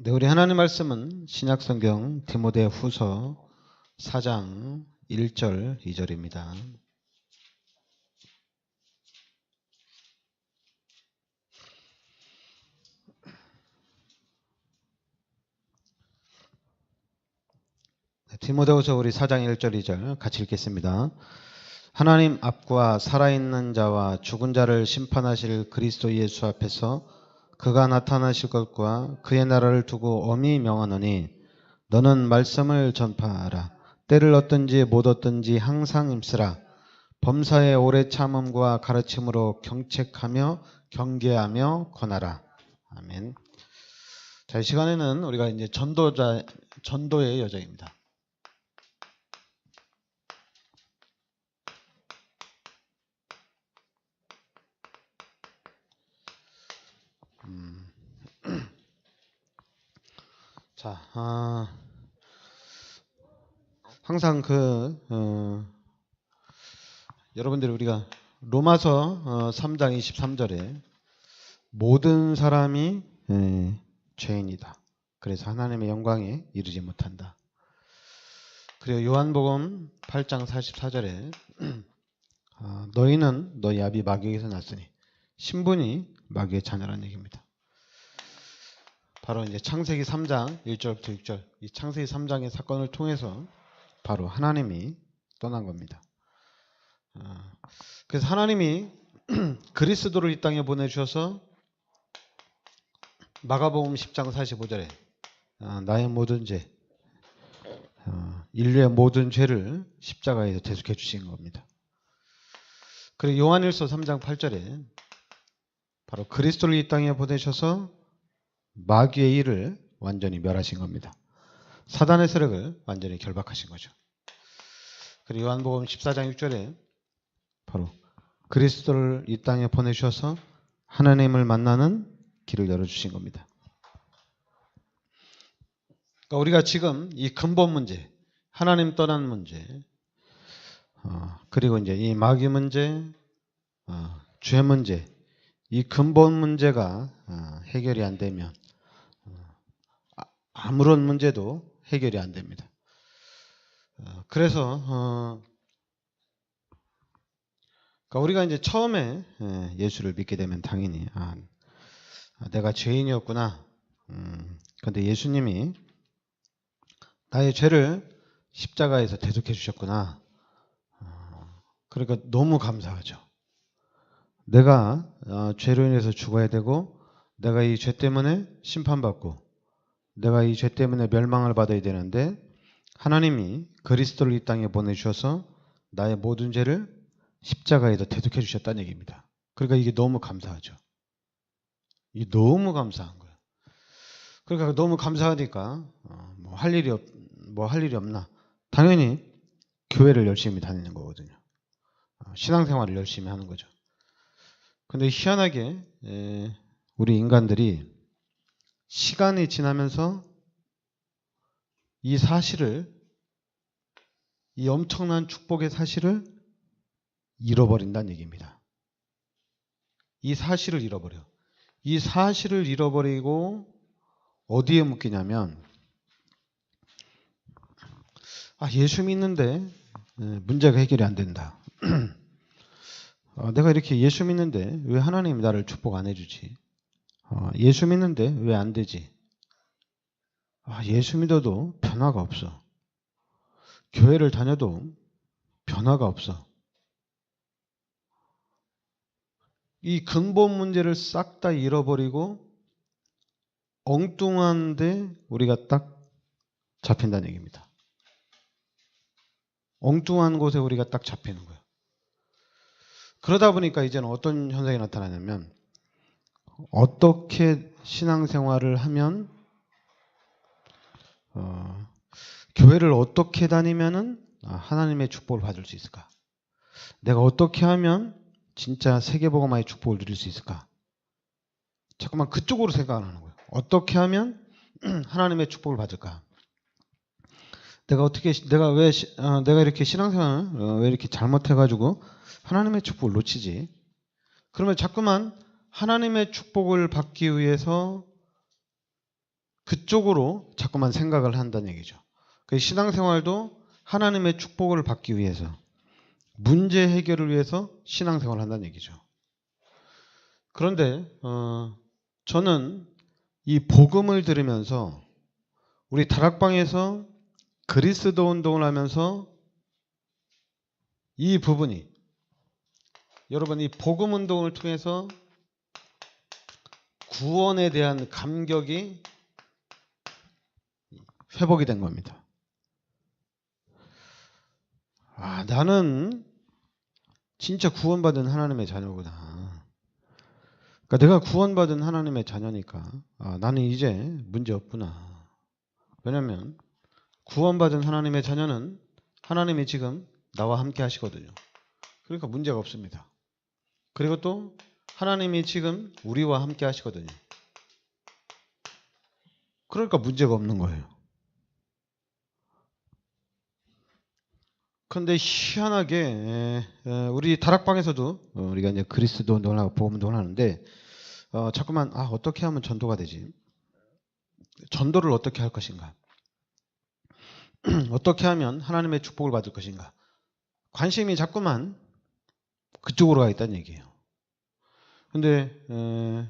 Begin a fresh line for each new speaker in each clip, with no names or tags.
네, 우리 하나님 말씀은 신약성경 디모데 후서 4장 1절 2절입니다. 네, 디모데후서 우리 4장 1절 2절 같이 읽겠습니다. 하나님 앞과 살아있는 자와 죽은 자를 심판하실 그리스도 예수 앞에서 그가 나타나실 것과 그의 나라를 두고 엄히 명하노니 너는 말씀을 전파하라. 때를 얻든지 못 얻든지 항상 임쓰라. 범사의 오래 참음과 가르침으로 경책하며 경계하며 권하라. 아멘. 자, 이 시간에는 우리가 이제 전도자, 전도의 여정입니다. 자, 아, 항상 그, 어, 여러분들이 우리가 로마서 어, 3장 23절에 모든 사람이 예, 죄인이다. 그래서 하나님의 영광에 이르지 못한다. 그리고 요한복음 8장 44절에 아, 너희는 너희 아비 마귀에서 났으니 신분이 마귀의 자녀라는 얘기입니다. 바로 이제 창세기 3장 1절부터 6절 이 창세기 3장의 사건을 통해서 바로 하나님이 떠난 겁니다. 아, 그래서 하나님이 그리스도를 이 땅에 보내주셔서 마가복음 10장 45절에 아, 나의 모든 죄, 어, 인류의 모든 죄를 십자가에서 대속해 주신 겁니다. 그리고 요한일서 3장 8절에 바로 그리스도를 이 땅에 보내셔서 마귀의 일을 완전히 멸하신 겁니다. 사단의 세력을 완전히 결박하신 거죠. 그리고 요한복음 14장 6절에 바로 그리스도를 이 땅에 보내셔서 하나님을 만나는 길을 열어주신 겁니다. 그러니까 우리가 지금 이 근본 문제, 하나님 떠난 문제, 어, 그리고 이제 이 마귀 문제, 어, 죄 문제, 이 근본 문제가 어, 해결이 안 되면 어, 아, 아무런 문제도 해결이 안 됩니다. 어, 그래서 어, 그러니까 우리가 이제 처음에 예, 예수를 믿게 되면 당연히 아, 내가 죄인이었구나. 음, 근데 예수님이 나의 죄를 십자가에서 대속해 주셨구나. 그러니까 너무 감사하죠. 내가 어, 죄로 인해서 죽어야 되고 내가 이 죄 때문에 심판받고 내가 이 죄 때문에 멸망을 받아야 되는데 하나님이 그리스도를 이 땅에 보내주셔서 나의 모든 죄를 십자가에다 대속해 주셨다는 얘기입니다. 그러니까 이게 너무 감사하죠. 이게 너무 감사한 거예요. 그러니까 너무 감사하니까 어, 뭐할 일이 없, 뭐 할 일이 없나? 당연히 교회를 열심히 다니는 거거든요. 어, 신앙생활을 열심히 하는 거죠. 근데 희한하게 우리 인간들이 시간이 지나면서 이 사실을 이 엄청난 축복의 사실을 잃어버린다는 얘기입니다. 이 사실을 잃어버려. 이 사실을 잃어버리고 어디에 묶이냐면 아 예수 믿는데 문제가 해결이 안 된다. 어, 내가 이렇게 예수 믿는데 왜 하나님이 나를 축복 안 해주지? 어, 예수 믿는데 왜 안 되지? 아, 예수 믿어도 변화가 없어. 교회를 다녀도 변화가 없어. 이 근본 문제를 싹 다 잃어버리고 엉뚱한데 우리가 딱 잡힌다는 얘기입니다. 엉뚱한 곳에 우리가 딱 잡히는 거예요. 그러다 보니까 이제는 어떤 현상이 나타나냐면 어떻게 신앙생활을 하면 어, 교회를 어떻게 다니면은 아, 하나님의 축복을 받을 수 있을까? 내가 어떻게 하면 진짜 세계보고마의 축복을 누릴 수 있을까? 자꾸만 그쪽으로 생각을 하는 거예요. 어떻게 하면 하나님의 축복을 받을까? 내가 어떻게 내가 왜 어, 내가 이렇게 신앙생활 어, 왜 이렇게 잘못해가지고 하나님의 축복을 놓치지? 그러면 자꾸만 하나님의 축복을 받기 위해서 그쪽으로 자꾸만 생각을 한다는 얘기죠. 그 신앙생활도 하나님의 축복을 받기 위해서 문제 해결을 위해서 신앙생활을 한다는 얘기죠. 그런데 어, 저는 이 복음을 들으면서 우리 다락방에서 그리스도 운동을 하면서 이 부분이 여러분 이 복음 운동을 통해서 구원에 대한 감격이 회복이 된 겁니다. 아, 나는 진짜 구원받은 하나님의 자녀구나. 그러니까 내가 구원받은 하나님의 자녀니까 아, 나는 이제 문제 없구나. 왜냐하면 구원받은 하나님의 자녀는 하나님이 지금 나와 함께 하시거든요. 그러니까 문제가 없습니다. 그리고 또 하나님이 지금 우리와 함께 하시거든요. 그러니까 문제가 없는 거예요. 근데 희한하게 우리 다락방에서도 어, 우리가 이제 그리스도 운동을 하고 보험 운동을 하는데 어, 자꾸만 아 어떻게 하면 전도가 되지? 전도를 어떻게 할 것인가? 어떻게 하면 하나님의 축복을 받을 것인가? 관심이 자꾸만 그쪽으로 가 있다는 얘기예요. 근데 에,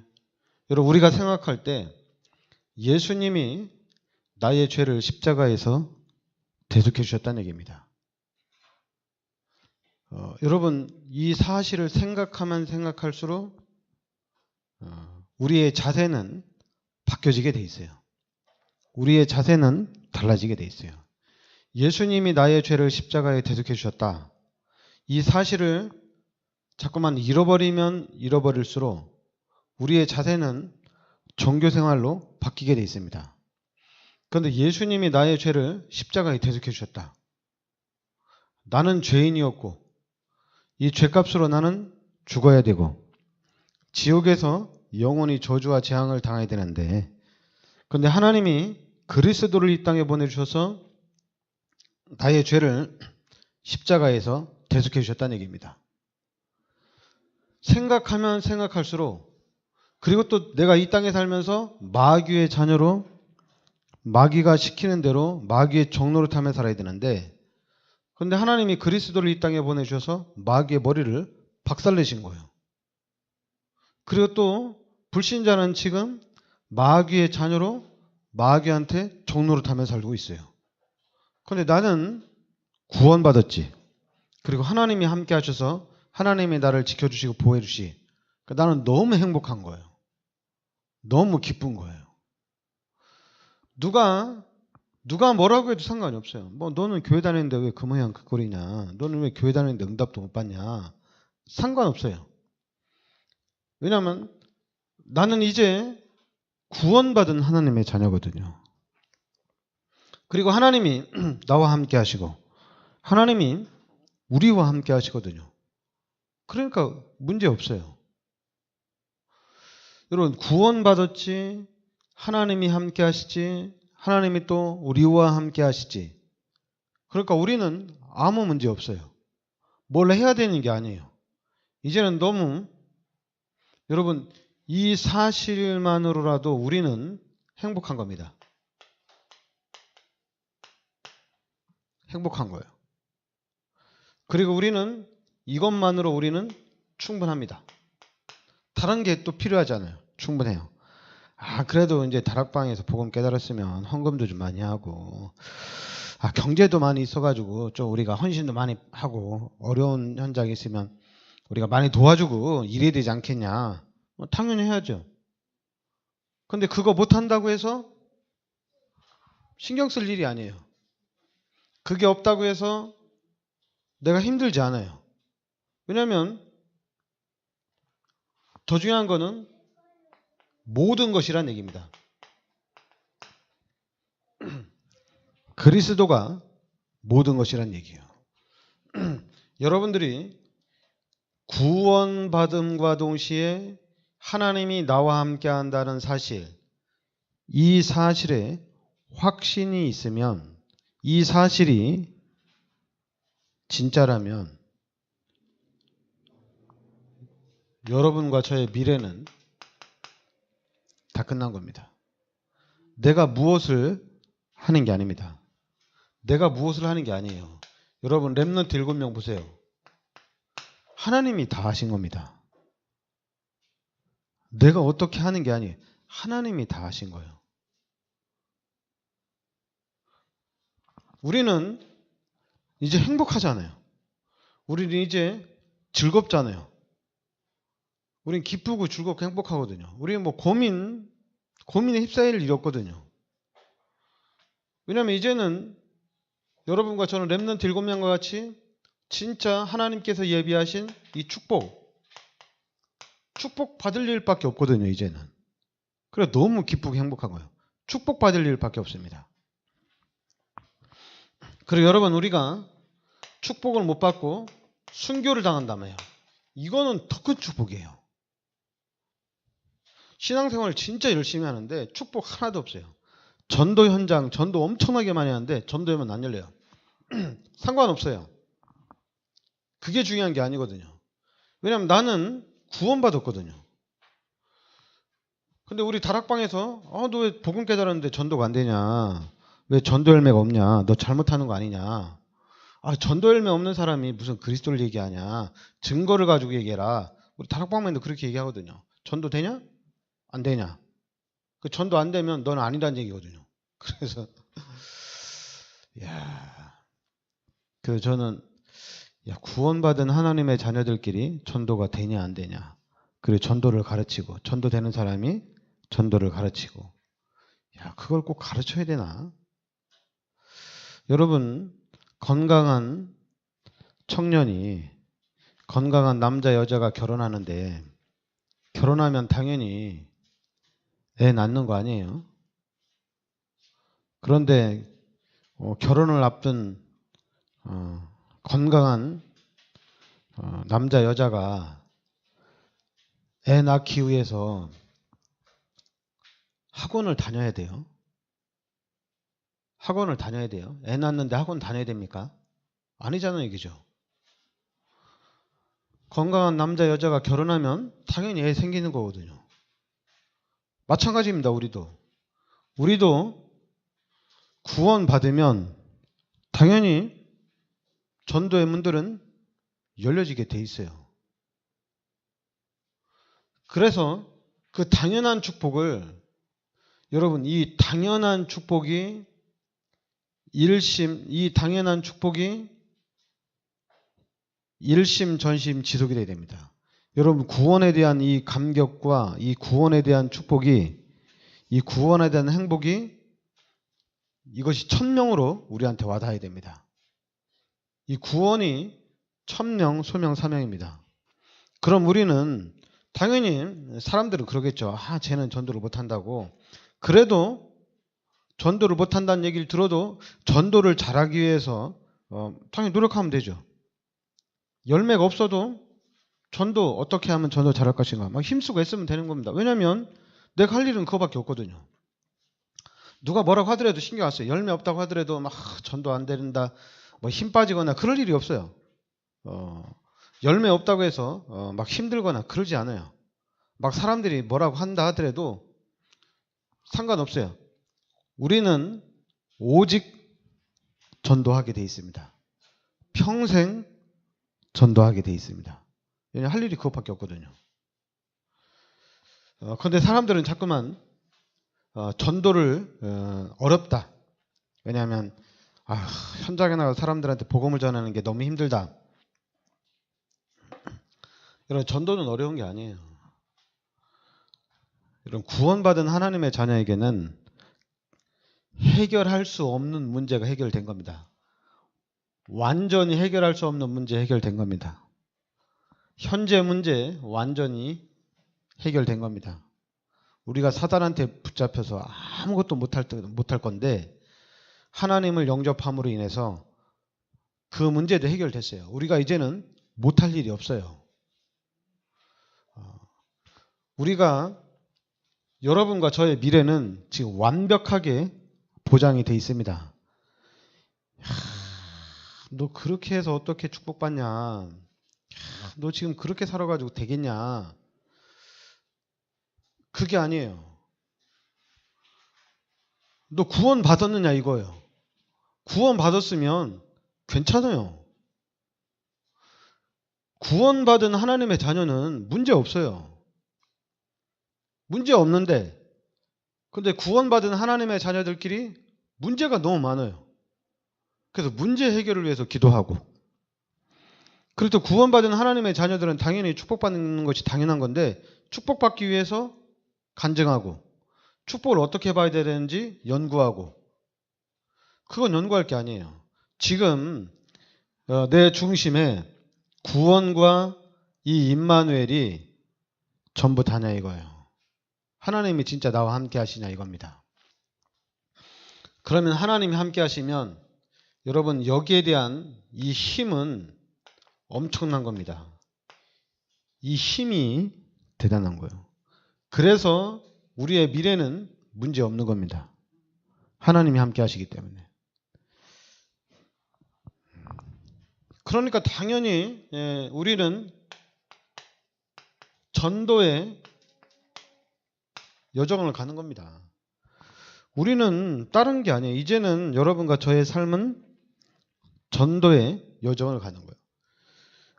여러분 우리가 생각할 때 예수님이 나의 죄를 십자가에서 대속해 주셨다는 얘기입니다. 어, 여러분 이 사실을 생각하면 생각할수록 어, 우리의 자세는 바뀌어지게 돼 있어요. 우리의 자세는 달라지게 돼 있어요. 예수님이 나의 죄를 십자가에 대속해 주셨다. 이 사실을 자꾸만 잃어버리면 잃어버릴수록 우리의 자세는 종교 생활로 바뀌게 돼 있습니다. 그런데 예수님이 나의 죄를 십자가에 대속해 주셨다. 나는 죄인이었고 이 죄값으로 나는 죽어야 되고 지옥에서 영원히 저주와 재앙을 당해야 되는데 근데 하나님이 그리스도를 이 땅에 보내주셔서 나의 죄를 십자가에서 대속해 주셨다는 얘기입니다. 생각하면 생각할수록 그리고 또 내가 이 땅에 살면서 마귀의 자녀로 마귀가 시키는 대로 마귀의 종로를 타며 살아야 되는데 근데 하나님이 그리스도를 이 땅에 보내주셔서 마귀의 머리를 박살내신 거예요. 그리고 또 불신자는 지금 마귀의 자녀로 마귀한테 종로를 타며 살고 있어요. 그런데 나는 구원받았지. 그리고 하나님이 함께 하셔서 하나님이 나를 지켜주시고 보호해주시. 그러니까 나는 너무 행복한 거예요. 너무 기쁜 거예요. 누가 누가 뭐라고 해도 상관이 없어요. 뭐 너는 교회 다니는데 왜 그 모양 그 꼴이냐? 너는 왜 교회 다니는데 응답도 못 받냐? 상관없어요. 왜냐하면 나는 이제 구원받은 하나님의 자녀거든요. 그리고 하나님이 나와 함께 하시고 하나님이 우리와 함께 하시거든요. 그러니까 문제 없어요. 여러분 구원받았지 하나님이 함께 하시지 하나님이 또 우리와 함께 하시지. 그러니까 우리는 아무 문제 없어요. 뭘 해야 되는 게 아니에요. 이제는 너무 여러분 이 사실만으로라도 우리는 행복한 겁니다. 행복한 거예요. 그리고 우리는 이것만으로 우리는 충분합니다. 다른 게 또 필요하잖아요. 충분해요. 아, 그래도 이제 다락방에서 복음 깨달았으면 헌금도 좀 많이 하고, 아, 경제도 많이 있어가지고, 좀 우리가 헌신도 많이 하고, 어려운 현장이 있으면 우리가 많이 도와주고 일해야 되지 않겠냐. 뭐, 당연히 해야죠. 근데 그거 못한다고 해서 신경 쓸 일이 아니에요. 그게 없다고 해서 내가 힘들지 않아요. 왜냐하면 더 중요한 거는 모든 것이란 얘기입니다. 그리스도가 모든 것이란 얘기예요. 여러분들이 구원받음과 동시에 하나님이 나와 함께 한다는 사실, 이 사실에 확신이 있으면 이 사실이 진짜라면 여러분과 저의 미래는 다 끝난 겁니다. 내가 무엇을 하는 게 아닙니다. 내가 무엇을 하는 게 아니에요. 여러분 렘넌트 일곱 명 보세요. 하나님이 다 하신 겁니다. 내가 어떻게 하는 게 아니에요. 하나님이 다 하신 거예요. 우리는 이제 행복하잖아요. 우리는 이제 즐겁잖아요. 우린 기쁘고 즐겁고 행복하거든요. 우리는 뭐 고민, 고민에 휩싸일 일이 없거든요. 왜냐하면 이제는 여러분과 저는 랩런트 일곱 명과 같이 진짜 하나님께서 예비하신 이 축복, 축복 받을 일밖에 없거든요, 이제는. 그래 너무 기쁘고 행복한 거예요. 축복 받을 일밖에 없습니다. 그리고 여러분 우리가 축복을 못 받고 순교를 당한다며요. 이거는 더 큰 축복이에요. 신앙생활 진짜 열심히 하는데 축복 하나도 없어요. 전도 현장, 전도 엄청나게 많이 하는데 전도하면 안 열려요. 상관없어요. 그게 중요한 게 아니거든요. 왜냐하면 나는 구원받았거든요. 근데 우리 다락방에서 어, 너 왜 복음 깨달았는데 전도가 안 되냐? 왜 전도 열매가 없냐? 너 잘못하는 거 아니냐? 아, 전도 열매 없는 사람이 무슨 그리스도를 얘기하냐? 증거를 가지고 얘기해라. 우리 다락방에도 그렇게 얘기하거든요. 전도 되냐? 안 되냐? 그 전도 안 되면 넌 아니란 얘기거든요. 그래서 야, 그 저는 야, 구원받은 하나님의 자녀들끼리 전도가 되냐 안 되냐. 그리고 전도를 가르치고 전도되는 사람이 전도를 가르치고 야, 그걸 꼭 가르쳐야 되나? 여러분 건강한 청년이 건강한 남자 여자가 결혼하는데 결혼하면 당연히 애 낳는 거 아니에요? 그런데 어, 결혼을 앞둔 어, 건강한 어, 남자 여자가 애 낳기 위해서 학원을 다녀야 돼요. 학원을 다녀야 돼요. 애 낳는데 학원 다녀야 됩니까? 아니잖아요, 이게죠. 건강한 남자 여자가 결혼하면 당연히 애 생기는 거거든요. 마찬가지입니다, 우리도. 우리도 구원 받으면 당연히 전도의 문들은 열려지게 돼 있어요. 그래서 그 당연한 축복을 여러분 이 당연한 축복이 일심 이 당연한 축복이 일심 전심 지속이 돼야 됩니다. 여러분 구원에 대한 이 감격과 이 구원에 대한 축복이 이 구원에 대한 행복이 이것이 천명으로 우리한테 와닿아야 됩니다. 이 구원이 천명, 소명, 사명입니다. 그럼 우리는 당연히 사람들은 그러겠죠. 아, 쟤는 전도를 못한다고. 그래도 전도를 못한다는 얘기를 들어도 전도를 잘하기 위해서 어, 당연히 노력하면 되죠. 열매가 없어도 전도 어떻게 하면 전도 잘할 것인가 막 힘쓰고 애쓰면 되는 겁니다. 왜냐하면 내가 할 일은 그거밖에 없거든요. 누가 뭐라고 하더라도 신경 안 써요. 열매 없다고 하더라도 막 전도 안 된다, 뭐 힘 빠지거나 그럴 일이 없어요. 어, 열매 없다고 해서 어, 막 힘들거나 그러지 않아요. 막 사람들이 뭐라고 한다 하더라도 상관없어요. 우리는 오직 전도하게 돼 있습니다. 평생 전도하게 돼 있습니다. 왜냐하면 할 일이 그것밖에 없거든요. 어, 그런데 사람들은 자꾸만 어, 전도를 어, 어렵다. 왜냐하면 아, 현장에 나가 사람들한테 복음을 전하는 게 너무 힘들다. 여러분 전도는 어려운 게 아니에요. 여러분 구원받은 하나님의 자녀에게는 해결할 수 없는 문제가 해결된 겁니다. 완전히 해결할 수 없는 문제 해결된 겁니다. 현재 문제 완전히 해결된 겁니다. 우리가 사단한테 붙잡혀서 아무것도 못할 못할 건데 하나님을 영접함으로 인해서 그 문제도 해결됐어요. 우리가 이제는 못할 일이 없어요. 어, 우리가 여러분과 저의 미래는 지금 완벽하게 보장이 돼 있습니다. 너 그렇게 해서 어떻게 축복받냐? 너 지금 그렇게 살아가지고 되겠냐? 그게 아니에요. 너 구원 받았느냐 이거예요. 구원 받았으면 괜찮아요. 구원받은 하나님의 자녀는 문제 없어요. 문제 없는데, 근데 구원받은 하나님의 자녀들끼리 문제가 너무 많아요. 그래서 문제 해결을 위해서 기도하고, 또 구원받은 하나님의 자녀들은 당연히 축복받는 것이 당연한 건데, 축복받기 위해서 간증하고, 축복을 어떻게 봐야 되는지 연구하고, 그건 연구할 게 아니에요. 지금 어, 내 중심에 구원과 이 임마누엘이 전부 다냐 이거예요. 하나님이 진짜 나와 함께 하시냐 이겁니다. 그러면 하나님이 함께 하시면 여러분 여기에 대한 이 힘은 엄청난 겁니다. 이 힘이 대단한 거예요. 그래서 우리의 미래는 문제 없는 겁니다. 하나님이 함께 하시기 때문에. 그러니까 당연히 예, 우리는 전도의 여정을 가는 겁니다. 우리는 다른 게 아니에요. 이제는 여러분과 저의 삶은 전도의 여정을 가는 거예요.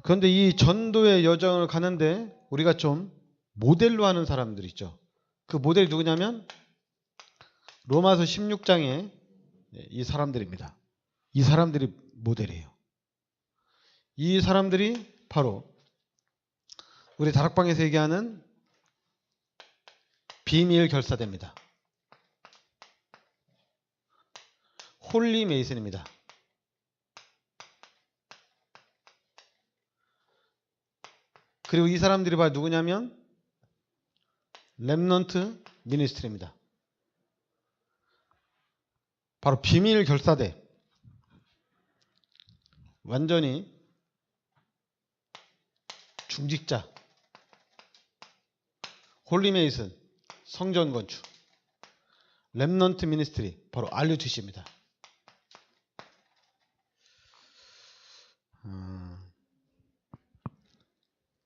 그런데 이 전도의 여정을 가는데 우리가 좀 모델로 하는 사람들 있죠. 그 모델이 누구냐면 로마서 16장에 이 사람들입니다. 이 사람들이 모델이에요. 이 사람들이 바로 우리 다락방에서 얘기하는 비밀 결사대입니다. 홀리 메이슨입니다. 그리고 이 사람들이 바로 누구냐면 랩넌트 미니스트리입니다. 바로 비밀 결사대. 완전히 중직자, 홀리메이슨, 성전 건축, 랩넌트 미니스트리, 바로 RUTC입니다. 어,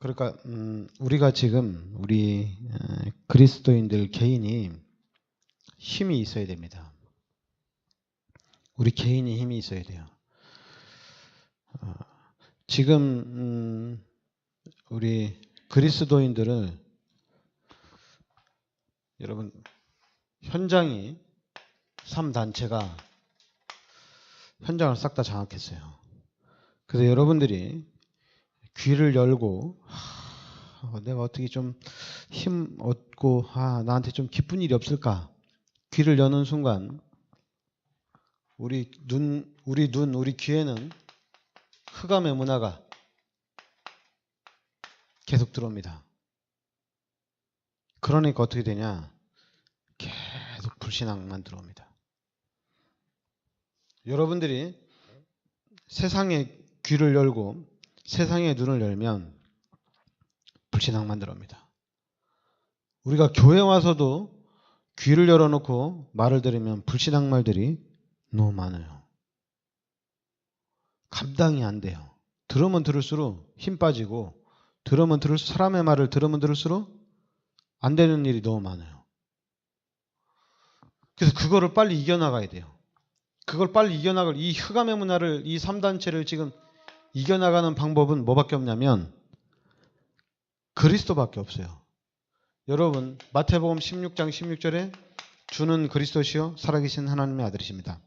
그러니까 음, 우리가 지금 우리 어, 그리스도인들 개인이 힘이 있어야 됩니다. 우리 개인이 힘이 있어야 돼요. 어, 지금 음, 우리 그리스도인들은 여러분 현장이 3단체가 현장을 싹 다 장악했어요. 그래서 여러분들이 귀를 열고 하, 내가 어떻게 좀 힘 얻고 아, 나한테 좀 기쁜 일이 없을까? 귀를 여는 순간 우리 눈, 우리 눈, 우리 귀에는 흑암의 문화가 계속 들어옵니다. 그러니까 어떻게 되냐? 계속 불신앙만 들어옵니다. 여러분들이 세상의 귀를 열고 세상의 눈을 열면 불신앙 만 들어옵니다. 우리가 교회 와서도 귀를 열어놓고 말을 들으면 불신앙 말들이 너무 많아요. 감당이 안 돼요. 들으면 들을수록 힘 빠지고 들으면 들을수록 사람의 말을 들으면 들을수록 안 되는 일이 너무 많아요. 그래서 그거를 빨리 이겨나가야 돼요. 그걸 빨리 이겨나갈 이 흑암의 문화를 이 3단체를 지금 이겨나가는 방법은 뭐밖에 없냐면 그리스도밖에 없어요. 여러분 마태복음 16장 16절에 주는 그리스도시요 살아계신 하나님의 아들이십니다.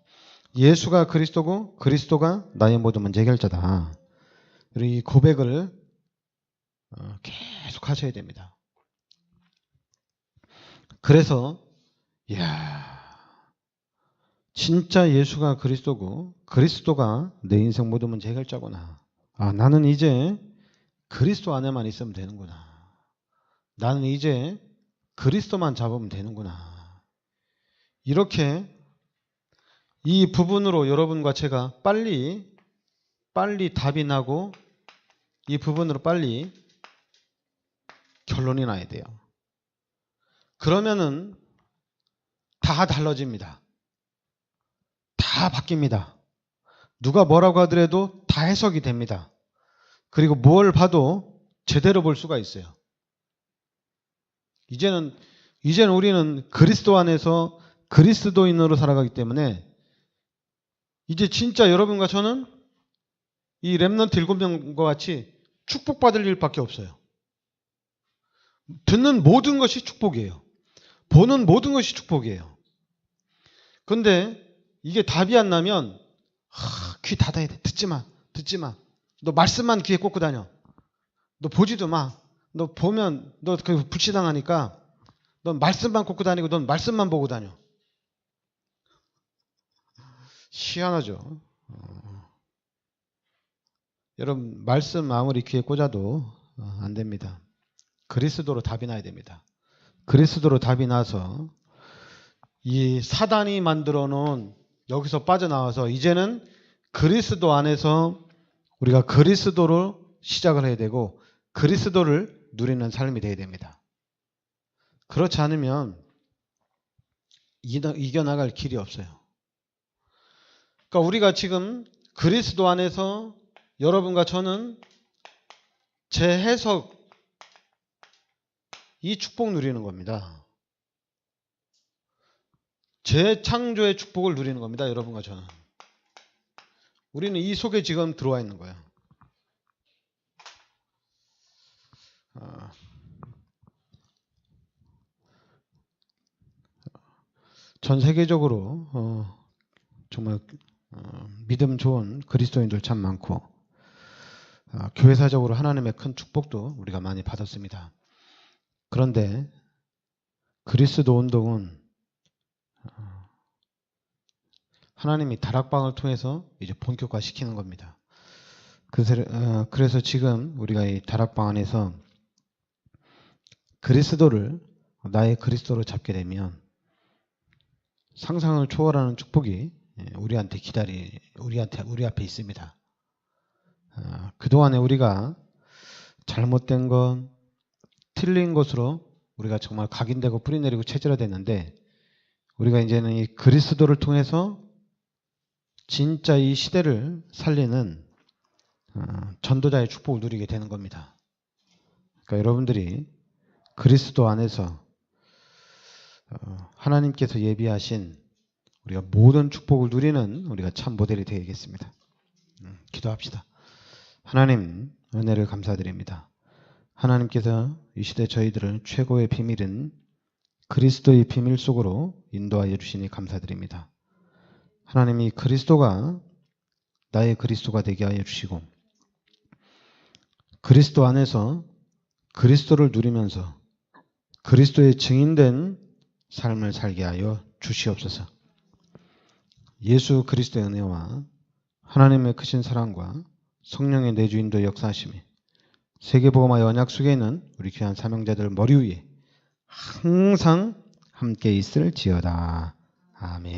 예수가 그리스도고 그리스도가 나의 모든 문제 해결자다. 이 고백을 어, 계속 하셔야 됩니다. 그래서 야 진짜 예수가 그리스도고 그리스도가 내 인생 모든 문제 해결자구나. 아 나는 이제 그리스도 안에만 있으면 되는구나. 나는 이제 그리스도만 잡으면 되는구나. 이렇게 이 부분으로 여러분과 제가 빨리 빨리 답이 나고 이 부분으로 빨리 결론이 나야 돼요. 그러면은 다 달라집니다. 다 바뀝니다. 누가 뭐라고 하더라도 다 해석이 됩니다. 그리고 뭘 봐도 제대로 볼 수가 있어요. 이제는 이제는 우리는 그리스도 안에서 그리스도인으로 살아가기 때문에 이제 진짜 여러분과 저는 이 렘넌트 일곱 명과 같이 축복받을 일밖에 없어요. 듣는 모든 것이 축복이에요. 보는 모든 것이 축복이에요. 근데 이게 답이 안 나면 하, 귀 닫아야 돼. 듣지 마. 듣지 마. 너 말씀만 귀에 꽂고 다녀. 너 보지도 마. 너 보면 너 그 불치당하니까 넌 말씀만 꽂고 다니고 넌 말씀만 보고 다녀. 희한하죠. 어. 여러분 말씀 아무리 귀에 꽂아도 어, 안 됩니다. 그리스도로 답이 나야 됩니다. 그리스도로 답이 나서 이 사단이 만들어 놓은 여기서 빠져나와서 이제는 그리스도 안에서 우리가 그리스도를 시작을 해야 되고 그리스도를 누리는 삶이 되어야 됩니다. 그렇지 않으면 이겨나갈 길이 없어요. 그러니까 우리가 지금 그리스도 안에서 여러분과 저는 제 해석 이 축복 누리는 겁니다. 재창조의 축복을 누리는 겁니다. 여러분과 저는. 우리는 이 속에 지금 들어와 있는 거예요. 아, 전 세계적으로 어, 정말 어, 믿음 좋은 그리스도인들 참 많고 어, 교회사적으로 하나님의 큰 축복도 우리가 많이 받았습니다. 그런데 그리스도 운동은 어, 하나님이 다락방을 통해서 이제 본격화 시키는 겁니다. 그래서, 그래서 지금 우리가 이 다락방 안에서 그리스도를 나의 그리스도로 잡게 되면 상상을 초월하는 축복이 우리한테 기다리 우리한테 우리 앞에 있습니다. 어, 그 동안에 우리가 잘못된 건 틀린 것으로 우리가 정말 각인되고 뿌리내리고 체질화됐는데 우리가 이제는 이 그리스도를 통해서 진짜 이 시대를 살리는 어, 전도자의 축복을 누리게 되는 겁니다. 그러니까 여러분들이 그리스도 안에서 어, 하나님께서 예비하신 우리가 모든 축복을 누리는 우리가 참 모델이 되겠습니다. 음, 기도합시다. 하나님 은혜를 감사드립니다. 하나님께서 이 시대 저희들을 최고의 비밀은 그리스도의 비밀 속으로 인도하여 주시니 감사드립니다. 하나님이 그리스도가 나의 그리스도가 되게 하여 주시고 그리스도 안에서 그리스도를 누리면서 그리스도의 증인된 삶을 살게 하여 주시옵소서. 예수 그리스도의 은혜와 하나님의 크신 사랑과 성령의 내주인도 역사하심이 세계보험화 연약 속에 있는 우리 귀한 사명자들 머리 위에 항상 함께 있을 지어다. 아멘.